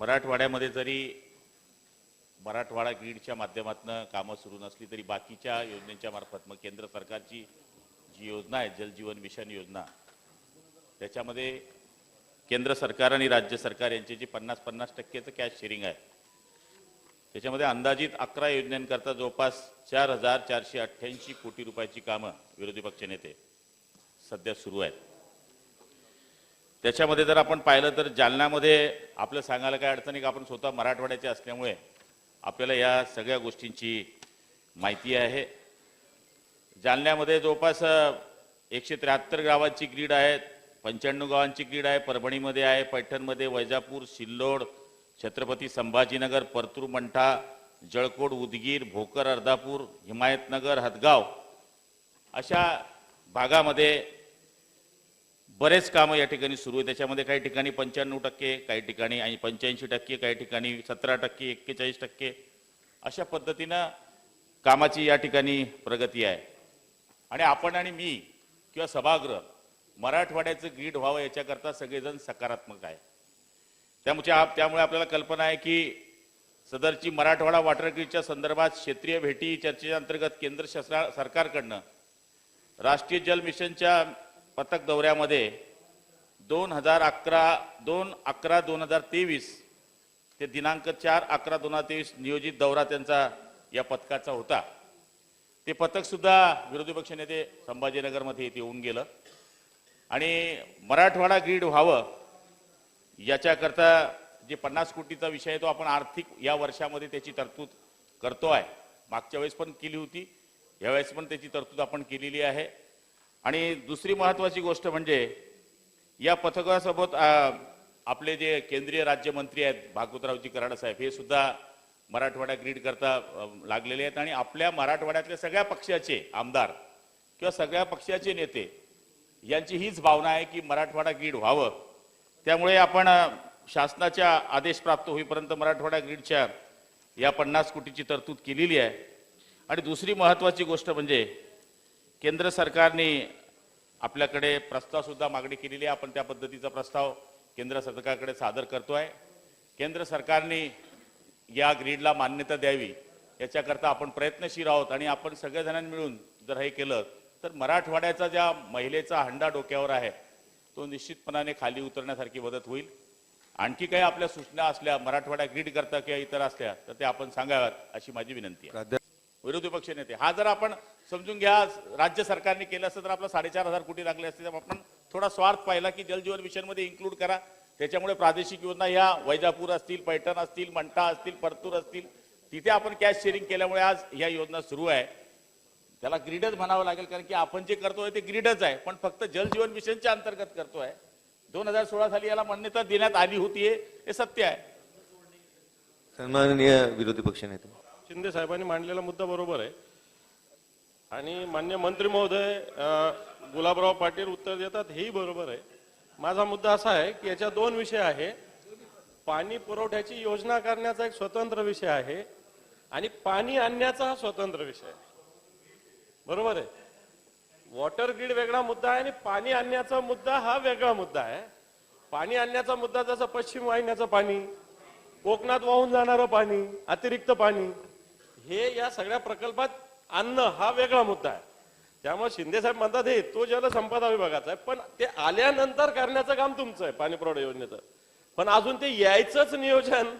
मराठवाड्यामध्ये जरी मराठवाडा ग्रीडच्या माध्यमातून कामं सुरू नसली तरी बाकीच्या योजनेच्या मार्फत मग केंद्र सरकारची जी योजना आहे जलजीवन मिशन योजना त्याच्यामध्ये केंद्र सरकार आणि राज्य सरकार यांचे जे पन्नास पन्नास टक्केचं कॅश शेअरिंग आहे त्याच्यामध्ये अंदाजित अकरा योजनांकरता जवळपास चार हजार चारशे अठ्ठ्याऐंशी कोटी रुपयाची कामं विरोधी पक्षनेते सध्या सुरू आहेत. त्याच्यामध्ये जर आपण पाहिलं तर जालन्यामध्ये आपलं सांगायला काय अडचणी का आपण स्वतः मराठवाड्याचे असल्यामुळे आपल्याला या सगळ्या गोष्टींची माहिती आहे. जालन्यामध्ये जवळपास एकशे त्र्याहत्तर गावांची ग्रीड आहे पंच्याण्णव गावांची ग्रीड आहे परभणीमध्ये आहे पैठणमध्ये वैजापूर सिल्लोड छत्रपती संभाजीनगर परतूर मंठा जळकोट उदगीर भोकर अर्धापूर हिमायतनगर हदगाव अशा भागामध्ये बरेच कामं या ठिकाणी सुरू आहे त्याच्यामध्ये काही ठिकाणी पंच्याण्णव टक्के काही ठिकाणी आणि पंच्याऐंशी टक्के काही ठिकाणी सतरा टक्के एक्केचाळीस टक्के अशा पद्धतीनं कामाची या ठिकाणी प्रगती आहे. आणि आपण आणि मी किंवा सभागृह मराठवाड्याचं ग्रीड व्हावं याच्याकरता सगळेजण सकारात्मक आहे. त्यामुळे आप- त्यामुळे आपल्याला कल्पना आहे की सदरची मराठवाडा वॉटर ग्रीडच्या संदर्भात क्षेत्रीय भेटी चर्चेच्या अंतर्गत केंद्र शासना सरकारकडनं राष्ट्रीय जल मिशनच्या पथक दौऱ्यामध्ये दोन हजार अकरा दोन अकरा दोन हजार तेवीस ते दिनांक चार अकरा दोन हजार तेवीस नियोजित दौरा त्यांचा या पथकाचा होता. ते पथकसुद्धा विरोधी पक्षनेते संभाजीनगरमध्ये इथे येऊन गेलं. आणि मराठवाडा ग्रीड व्हावं याच्याकरता जे पन्नास कोटीचा विषय आहे तो आपण आर्थिक या वर्षामध्ये त्याची तरतूद करतो आहे मागच्या वेळेस पण केली होती. यावेळेस पण त्याची तरतूद आपण केलेली आहे. आणि दुसरी महत्वाची गोष्ट म्हणजे या पथकासोबत आपले जे केंद्रीय राज्यमंत्री आहेत भागवतरावजी कराडसाहेब हे सुद्धा मराठवाडा ग्रीड करता लागलेले आहेत. आणि आपल्या मराठवाड्यातल्या सगळ्या पक्षाचे आमदार किंवा सगळ्या पक्षाचे नेते यांची हीच भावना आहे की मराठवाडा ग्रीड व्हावं. त्यामुळे आपण शासनाच्या आदेश प्राप्त होईपर्यंत मराठवाडा ग्रीडच्या या पन्नास कोटीची तरतूद केलेली आहे. आणि दुसरी महत्वाची गोष्ट म्हणजे केंद्र सरकारने आपल्याकडे प्रस्ताव सुद्धा मागणी केलेली आहे. आपण त्या पद्धतीचा प्रस्ताव केंद्र सरकारकडे सादर करतो आहे केंद्र सरकारने या ग्रीडला मान्यता द्यावी याच्याकरता आपण प्रयत्नशील आहोत आणि आपण सगळेजणांनी मिळून जर हे केलं तर मराठवाड्याचा ज्या महिलेचा हंडा डोक्यावर आहे तो निश्चितपणाने खाली उतरण्यासारखी मदत होईल. आणखी काही आपल्या सूचना असल्या मराठवाड्या ग्रीड करता किंवा इतर असल्या तर ते आपण सांगाव्यात अशी माझी विनंती आहे. विरोधी पक्ष नेते. हा जर आपण समजून घ्या राज्य सरकारने केलं असतं तर आपला साडेचार हजार कोटी लागले असते. आपण थोडा स्वार्थ पाहिला की जलजीवन मिशनमध्ये इन्क्लूड करा. त्याच्यामुळे प्रादेशिक योजना ह्या वैजापूर असतील पैठण असतील मंठा असतील परतूर असतील तिथे आपण कॅश शेअरिंग केल्यामुळे आज या योजना सुरू आहे. त्याला ग्रीडच म्हणावं लागेल कारण की आपण जे करतोय ते ग्रीडच आहे. पण फक्त जलजीवन मिशनच्या अंतर्गत करतोय. दोन हजार सोळा साली याला मान्यता देण्यात आली होती हे सत्य आहे. सन्माननीय विरोधी पक्षनेते शिंदे साहेबांनी मांडलेला मुद्दा बरोबर आहे. आणि मान्य मंत्री महोदय गुलाबराव पाटील उत्तर देतात हेही बरोबर आहे. माझा मुद्दा असा आहे की याच्या दोन विषय आहे. पाणी पुरवठ्याची योजना करण्याचा एक स्वतंत्र विषय आहे आणि पाणी आणण्याचा हा स्वतंत्र विषय आहे. बरोबर आहे? वॉटर ग्रीड वेगळा मुद्दा आहे आणि पाणी आणण्याचा मुद्दा हा वेगळा मुद्दा आहे. पाणी आणण्याचा मुद्दा जसं पश्चिम वाहिन्याचं पाणी कोकणात वाहून जाणारं पाणी अतिरिक्त पाणी हे या सगळ्या प्रकल्पात आणणं हा वेगळा मुद्दा आहे. त्यामुळे शिंदे साहेब म्हणतात हे तो जलसंपदा विभागाचा आहे पण ते आल्यानंतर करण्याचं काम तुमचं आहे पाणी पुरवठा योजनेचं. पण अजून ते यायचंच नियोजन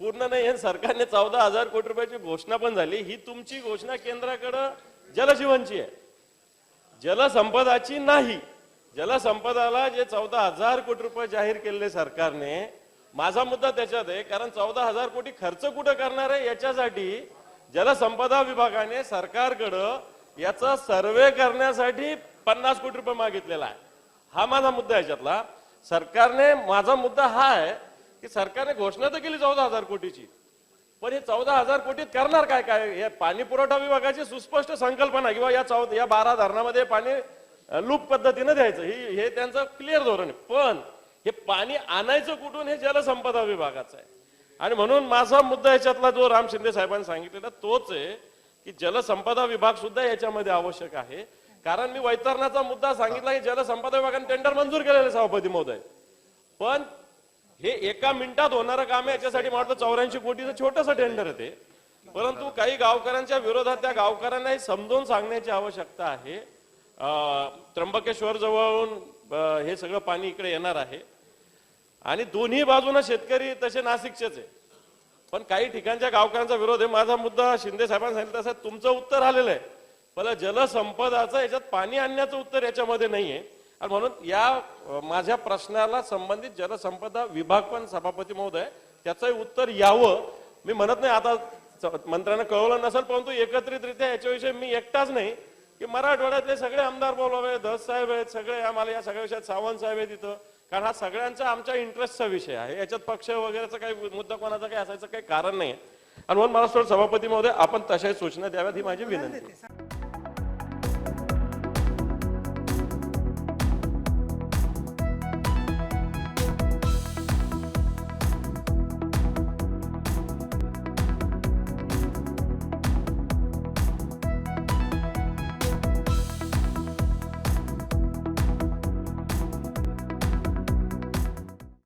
पूर्ण नाही आहे सरकारने चौदा हजार कोटी रुपयाची घोषणा पण झाली. ही तुमची घोषणा केंद्राकडं जलजीवनची आहे. जलसंपदाची नाही. जलसंपदाला जे चौदा हजार कोटी रुपये जाहीर केलेले सरकारने माझा मुद्दा त्याच्यात आहे कारण चौदा हजार कोटी खर्च कुठं करणार आहे याच्यासाठी जलसंपदा विभागाने सरकारकडं याचा सर्वे करण्यासाठी पन्नास कोटी रुपये मागितलेला आहे. हा माझा मुद्दा याच्यातला. सरकारने माझा मुद्दा हा आहे की सरकारने घोषणा तर केली चौदा हजार कोटीची. पण हे चौदा हजार कोटीत करणार काय काय? या पाणी पुरवठा विभागाची सुस्पष्ट संकल्पना किंवा या चौदा या बारा धरणामध्ये पाणी लूप पद्धतीनं द्यायचं. ही हे त्यांचं क्लिअर धोरण आहे. पण हे पाणी आणायचं कुठून? हे जलसंपदा विभागाचं आहे. आणि म्हणून माझा मुद्दा याच्यातला जो राम शिंदे साहेबांनी सांगितलेला तोच आहे की जलसंपदा विभाग सुद्धा याच्यामध्ये आवश्यक आहे. कारण मी वैतरणाचा मुद्दा सांगितला की जलसंपदा विभागाने टेंडर मंजूर केलेले सभापती महोदय. पण हे एका मिनिटात होणारं काम आहे याच्यासाठी म्हटलं चौऱ्याऐंशी कोटीचं छोटंसं टेंडर आहे ते. परंतु काही गावकऱ्यांच्या विरोधात त्या गावकऱ्यांना हे सांगण्याची आवश्यकता आहे. त्र्यंबकेश्वर जवळून हे सगळं पाणी इकडे येणार आहे. आणि दोन्ही बाजूने शेतकरी तसे नाशिकचेच आहे. पण काही ठिकाणच्या गावकऱ्यांचा विरोध आहे. माझा मुद्दा शिंदे साहेबांनी सांगितलं तसं तुमचं उत्तर आलेलं आहे. पण जलसंपदाचं याच्यात पाणी आणण्याचं उत्तर याच्यामध्ये नाहीये. आणि म्हणून या माझ्या प्रश्नाला संबंधित जलसंपदा विभाग पण सभापती महोदय त्याचंही उत्तर यावं. मी म्हणत नाही आता मंत्र्यांना कळवलं नसेल परंतु एकत्रितरित्या याच्याविषयी मी एकटाच नाही की मराठवाड्यातले सगळे आमदार बोलावे धस साहेब आहेत सगळे आम्हाला या सगळ्या विषयात सावंत साहेब आहेत इथं. कारण हा सगळ्यांचा आमच्या इंटरेस्टचा विषय आहे. याच्यात पक्ष वगैरेचा काही मुद्दा कोणाचा काही असायचं काही कारण नाही आणि म्हणून मला सभापती महोदय आपण तशाही सूचना द्याव्यात ही माझी विनंती